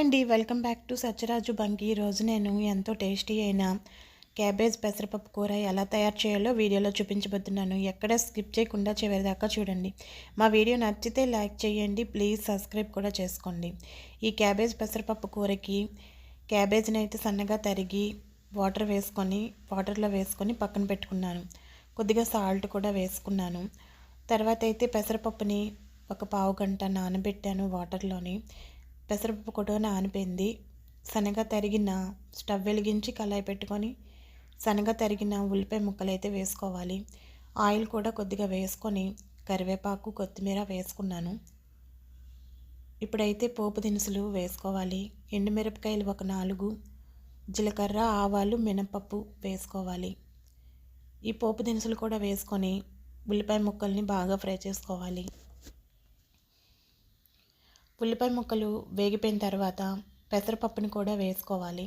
అండి welcome back to Satyaraju బంకి. ఈరోజు నేను ఎంతో టేస్టీ అయిన క్యాబేజ్ పెసరపప్పు కూర ఎలా తయారు చేయాలో వీడియోలో చూపించబోతున్నాను. ఎక్కడ స్కిప్ చేయకుండా చివరిదాకా చూడండి. మా వీడియో నచ్చితే లైక్ చేయండి ప్లీజ్ సబ్స్క్రైబ్ కూడా చేసుకోండి. ఈ క్యాబేజ్ పెసరపప్పు కూరకి క్యాబేజ్ని అయితే సన్నగా తరిగి వాటర్ వేసుకొని వాటర్లో వేసుకొని పక్కన పెట్టుకున్నాను. కొద్దిగా సాల్ట్ కూడా వేసుకున్నాను. తర్వాత అయితే పెసరపప్పుని ఒక పావు గంట నానబెట్టాను వాటర్లోని. పెసరపప్పు కూడా నానిపోయింది శనగ తరిగిన స్టవ్ వెలిగించి కళాయి పెట్టుకొని శనగ తరిగిన ఉల్లిపాయ ముక్కలు అయితే వేసుకోవాలి. ఆయిల్ కూడా కొద్దిగా వేసుకొని కరివేపాకు కొత్తిమీర వేసుకున్నాను. ఇప్పుడైతే పోపు దినుసులు వేసుకోవాలి. ఎండుమిరపకాయలు ఒక నాలుగు జీలకర్ర ఆవాలు మినపప్పు వేసుకోవాలి. ఈ పోపు దినుసులు కూడా వేసుకొని ఉల్లిపాయ ముక్కల్ని బాగా ఫ్రై చేసుకోవాలి. ఉల్లిపాయ ముక్కలు వేగిపోయిన తర్వాత పెసరపప్పుని కూడా వేసుకోవాలి.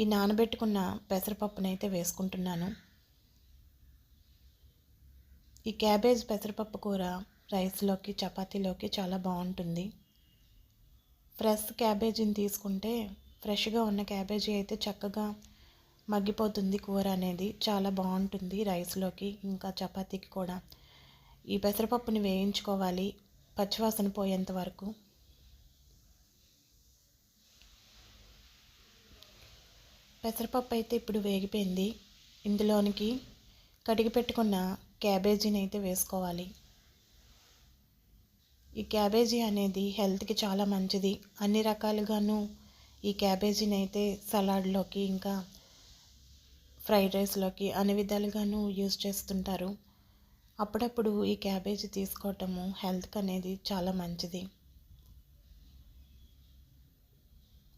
ఈ నానబెట్టుకున్న పెసరపప్పుని అయితే వేసుకుంటున్నాను. ఈ క్యాబేజ్ పెసరపప్పు కూర రైస్లోకి చపాతీలోకి చాలా బాగుంటుంది. ఫ్రెష్ క్యాబేజీని తీసుకుంటే ఫ్రెష్గా ఉన్న క్యాబేజీ అయితే చక్కగా మగ్గిపోతుంది కూర అనేది. చాలా బాగుంటుంది రైస్లోకి ఇంకా చపాతీకి కూడా. ఈ పెసరపప్పుని వేయించుకోవాలి పచ్చివాసన పోయేంత వరకు. పెసరపప్పు అయితే ఇప్పుడు వేగిపోయింది. ఇందులోనికి కడిగి పెట్టుకున్న క్యాబేజీని అయితే వేసుకోవాలి. ఈ క్యాబేజీ అనేది హెల్త్కి చాలా మంచిది. అన్ని రకాలుగాను ఈ క్యాబేజీని అయితే సలాడ్లోకి ఇంకా ఫ్రైడ్ రైస్లోకి అన్ని విధాలుగాను యూజ్ చేస్తుంటారు. అప్పుడప్పుడు ఈ క్యాబేజీ తీసుకోవటము హెల్త్కి అనేది చాలా మంచిది.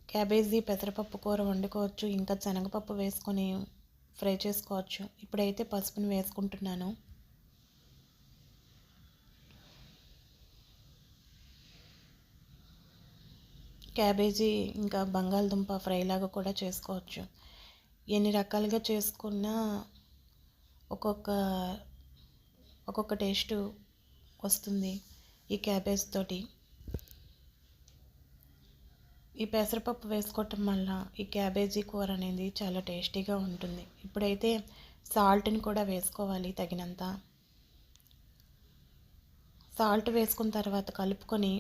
క్యాబేజీ పెసరపప్పు కూర వండుకోవచ్చు ఇంకా శనగపప్పు వేసుకొని ఫ్రై చేసుకోవచ్చు. ఇప్పుడైతే పసుపుని వేసుకుంటున్నాను. క్యాబేజీ ఇంకా బంగాళదుంప ఫ్రైలాగా కూడా చేసుకోవచ్చు. ఎన్ని రకాలుగా చేసుకున్నా ఒక్కొక్క ఒక్కొక్క టేస్ట్ వస్తుంది ఈ క్యాబేజ్ తోటి. ఈ పెసరపప్పు వేసుకోవటం వల్ల ఈ క్యాబేజీ కూర అనేది చాలా టేస్టీగా ఉంటుంది. ఇప్పుడైతే సాల్ట్ని కూడా వేసుకోవాలి తగినంత. సాల్ట్ వేసుకున్న తర్వాత కలుపుకొని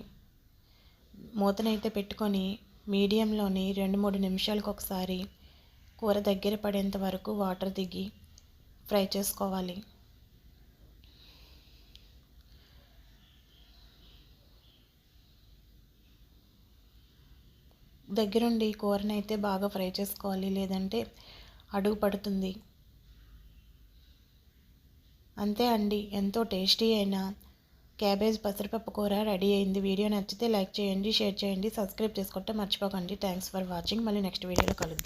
మూతనైతే పెట్టుకొని మీడియంలోని రెండు మూడు నిమిషాలకు ఒకసారి కూర దగ్గర పడేంత వరకు వాటర్ దిగి ఫ్రై చేసుకోవాలి. దగ్గరుండి కూరని అయితే బాగా ఫ్రై చేసుకోవాలి లేదంటే అడుగు పడుతుంది. అంతే అండి. ఎంతో టేస్టీ అయిన క్యాబేజ్ పెసరపప్పు కూర రెడీ అయింది. వీడియో నచ్చితే లైక్ చేయండి షేర్ చేయండి సబ్స్క్రైబ్ చేసుకుంటే మర్చిపోకండి. Thanks for watching. మళ్ళీ నెక్స్ట్ వీడియోలో కలుద్దాం.